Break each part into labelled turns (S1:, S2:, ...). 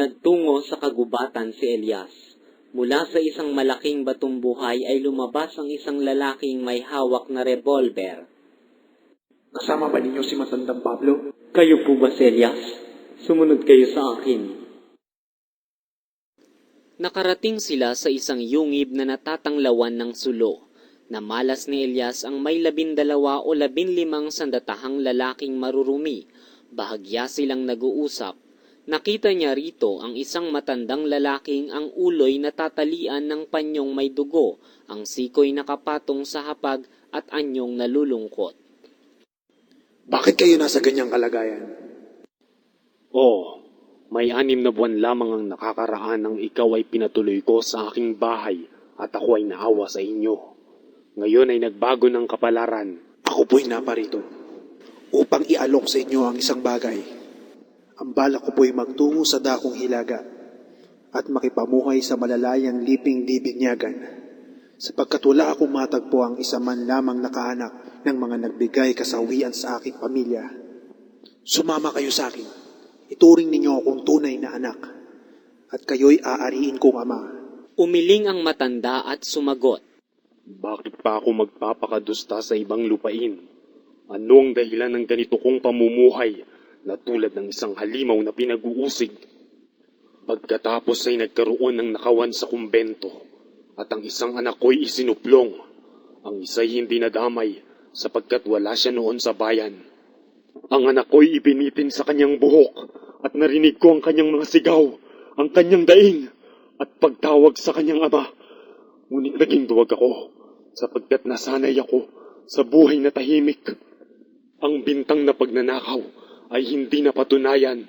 S1: Nagtungo sa kagubatan si Elias. Mula sa isang malaking batong buhay ay lumabas ang isang lalaking may hawak na revolver.
S2: Kasama ba ninyo si Matandang Pablo?
S1: Kayo po ba si Elias? Sumunod kayo sa akin. Nakarating sila sa isang yungib na natatanglawan ng sulo. Namalas ni Elias ang may labindalawa o labinlimang sandatahang lalaking marurumi. Bahagya silang nag-uusap. Nakita niya rito ang isang matandang lalaking ang uloy natatalian ng panyong may dugo, ang sikoy nakapatong sa hapag at anyong nalulungkot.
S2: Bakit kayo nasa ganyang kalagayan?
S3: Oo, may anim na buwan lamang ang nakakaraan nang ikaw ay pinatuloy ko sa aking bahay at ako ay naawa sa inyo. Ngayon ay nagbago ng kapalaran.
S2: Ako po'y naparito upang ialok sa inyo ang isang bagay. Ang balak ko po'y magtungo sa dakong hilaga at makipamuhay sa malalayang liping dibinyagan sapagkat wala akong matagpo ang isa man lamang nakaanak ng mga nagbigay kasawian sa aking pamilya. Sumama kayo sa akin. Ituring ninyo akong tunay na anak at kayo'y aariin kong ama.
S1: Umiling ang matanda at sumagot.
S3: Bakit pa ako magpapakadusta sa ibang lupain? Ano ang dahilan ng ganito kong pamumuhay na tulad ng isang halimaw na pinag-uusig? Pagkatapos ay nagkaroon ng nakawan sa kumbento at ang isang anak ko'y isinuplong. Ang isa'y hindi nadamay sapagkat wala siya noon sa bayan. Ang anak ko'y ibinitin sa kanyang buhok at narinig ko ang kanyang mga sigaw, ang kanyang daing at pagtawag sa kanyang ama. Ngunit naging duwag ako sapagkat nasanay ako sa buhay na tahimik. Ang bintang na pagnanakaw ay hindi napatunayan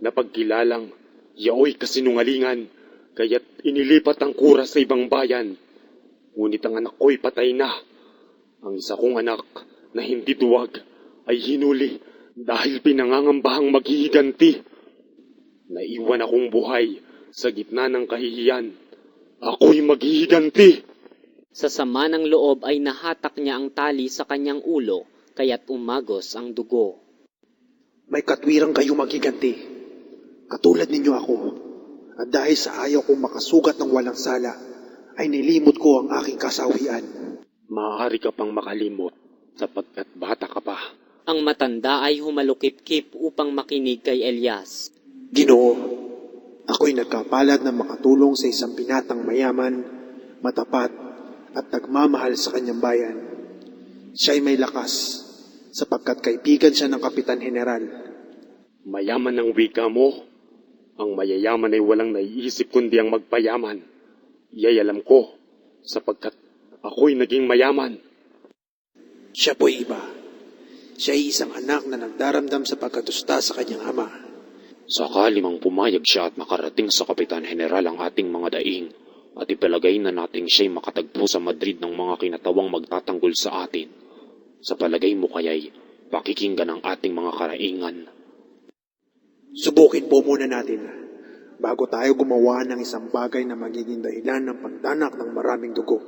S3: na pagkilalang yaoy kasinungalingan kaya't inilipat ang kura sa ibang bayan. Ngunit ang anak ko'y patay na. Ang isa kong anak na hindi duwag ay hinuli dahil pinangangambahang maghihiganti. Naiwan akong buhay sa gitna ng kahihiyan. Ako'y maghihiganti.
S1: Sa sama ng loob ay nahatak niya ang tali sa kanyang ulo, kaya't umagos ang dugo.
S2: May katwirang kayo maghiganti. Katulad ninyo ako. At dahil sa ayaw kong makasugat ng walang sala, ay nilimot ko ang aking kasawian.
S3: Maaari ka pang makalimot sapagkat bata ka pa.
S1: Ang matanda ay humalukip-kip upang makinig kay Elias.
S2: Ginoo, ako'y nagkapalad na makatulong sa isang binatang mayaman, matapat, at nagmamahal sa kanyang bayan. Siya'y may lakas, sapagkat kaibigan siya ng Kapitan General.
S3: Mayaman ang wika mo. Ang mayayaman ay walang naiisip kundi ang magpayaman. Iyay alam ko, sapagkat ako'y naging mayaman.
S2: Siya po'y iba. Siya ay isang anak na nagdaramdam sa pagkatusta sa kanyang ama.
S3: Sakali mang pumayag siya at makarating sa Kapitan General ang ating mga daing, at ipalagay na nating siya'y makatagpo sa Madrid ng mga kinatawang magtatanggol sa atin. Sa palagay mo kaya'y pakikinggan ang ating mga karaingan.
S2: Subukin po muna natin bago tayo gumawa ng isang bagay na magiging dahilan ng pagdanak ng maraming dugo.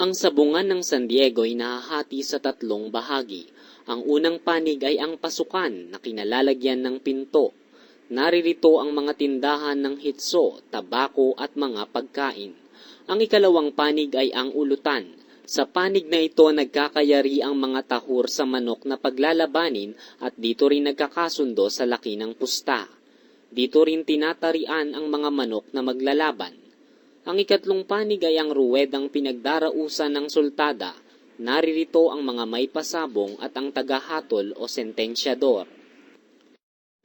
S1: Ang sabungan ng San Diego ay nahahati sa tatlong bahagi. Ang unang panig ay ang pasukan na kinalalagyan ng pinto. Naririto ang mga tindahan ng hitso, tabako at mga pagkain. Ang ikalawang panig ay ang ulutan. Sa panig na ito nagkakayari ang mga tahur sa manok na paglalabanin at dito rin nagkakasundo sa laki ng pusta. Dito rin tinatarian ang mga manok na maglalaban. Ang ikatlong panig ay ang ruwedang pinagdarausan ng sultada. Naririto ang mga may pasabong at ang tagahatol o sentensyador.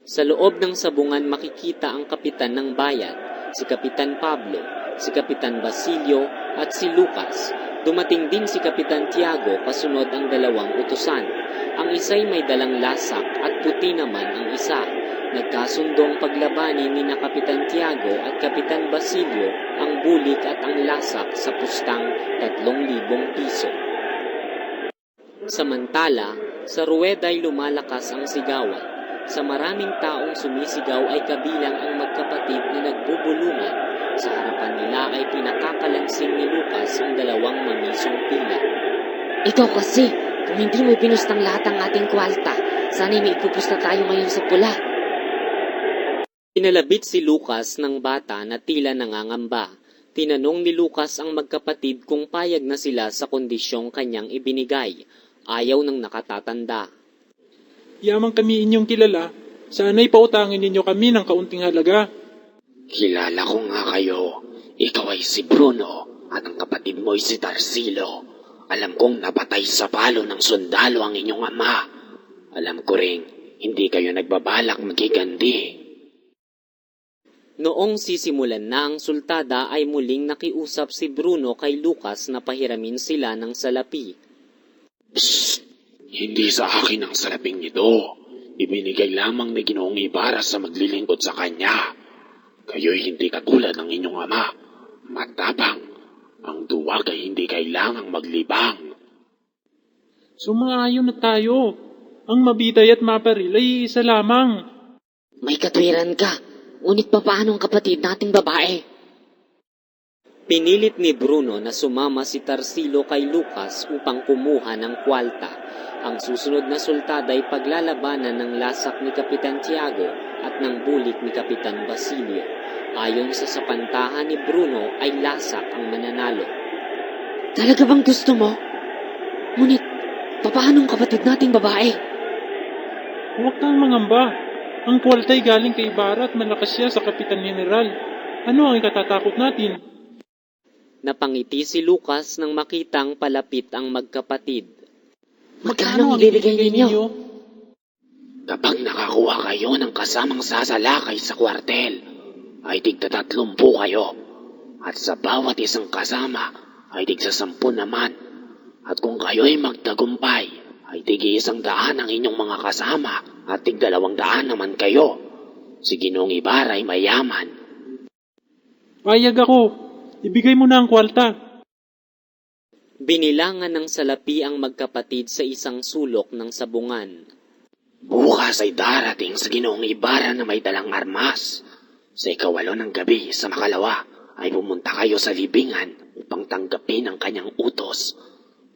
S1: Sa loob ng sabungan makikita ang kapitan ng bayan, si Kapitan Pablo, si Kapitan Basilio at si Lucas. Dumating din si Kapitan Tiago kasunod ang dalawang utusan. Ang isa'y may dalang lasak at puti naman ang isa. Nagkasundong paglabanin ni na Kapitan Tiago at Kapitan Basilio ang bulik at ang lasak sa pustang 3,000 piso. Samantala, sa ruweda ay lumalakas ang sigawan. Sa maraming taong sumisigaw ay kabilang ang magkapatid na nagbubulungan. Sa harapan nila ay pinakakalansing ni Lucas ang dalawang mamisong pila.
S4: Ikaw kasi,
S1: Kung hindi mo pinustang lahat ang ating kwalta, sana'y may ipupusta tayo ngayon sa pula. Pinalabit si Lucas ng bata na tila nangangamba. Tinanong ni Lucas ang magkapatid kung payag na sila sa kondisyong kanyang ibinigay. Ayaw ng nakatatanda.
S4: Yamang kami inyong kilala, sana'y pautangin ninyo kami ng kaunting halaga.
S3: Kilala ko nga kayo. Ikaw ay si Bruno at ang kapatid mo ay si Tarsilo. Alam kong napatay sa palo ng sundalo ang inyong ama. Alam ko ring hindi kayo nagbabalak magigandi.
S1: Noong sisimulan na ang sultada ay muling nakiusap si Bruno kay Lucas na pahiramin sila ng salapi.
S3: Psst! Hindi sa akin ang salaping ito. Ibinigay lamang ni Ginoong Ibarra sa maglilingkod sa kanya. Kayo'y hindi katulad ng inyong ama. Matapang. Ang duwag ay hindi kailangang maglibang.
S4: Sumaayon na tayo. Ang mabitay at maparil ay isa lamang.
S1: May katwiran ka. Ngunit papaano ang kapatid nating babae? Pinilit ni Bruno na sumama si Tarsilo kay Lucas upang kumuha ng kwalta. Ang susunod na sultada ay paglalabanan ng lasak ni Kapitan Tiago at ng bulik ni Kapitan Basilio. Ayon sa sapantahan ni Bruno ay lasak ang mananalo. Talaga bang gusto mo? Ngunit, papaano ang kapatid nating babae?
S4: Huwag kang mangamba. Ang kwaltay galing kay Ibarra at malakas siya sa Kapitan General. Ano ang ikatatakot natin?
S1: Napangiti si Lucas nang makitang palapit ang magkapatid.
S4: Magkano ang ibibigay ninyo?
S3: Kapag nakakuha kayo ng kasamang sasalakay sa kwartel, ay tigta tatlumpu kayo. At sa bawat isang kasama, ay tigsa sampu naman. At kung kayo'y magtagumpay, ay tigi isang daan ang inyong mga kasama at tig dalawang daan naman kayo. Si Ginong Ibarra ay mayaman.
S4: Payag ako. Ibigay mo na ang kwalta.
S1: Binilangan ng salapi ang magkapatid sa isang sulok ng sabungan.
S3: Bukas ay darating sa Ginoong Ibarra na may dalang armas. Sa ikawalo ng gabi sa makalawa ay pumunta kayo sa libingan upang tanggapin ang kanyang utos.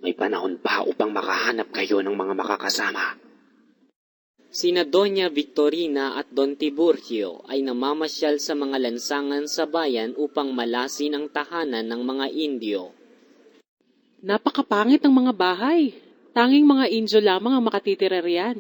S3: May panahon pa upang makahanap kayo ng mga makakasama.
S1: Sina Doña Victorina at Don Tiburcio ay namamasyal sa mga lansangan sa bayan upang malasin ang tahanan ng mga Indio.
S5: Napakapangit ng mga bahay. Tanging mga Indio lamang ang makatitira riyan.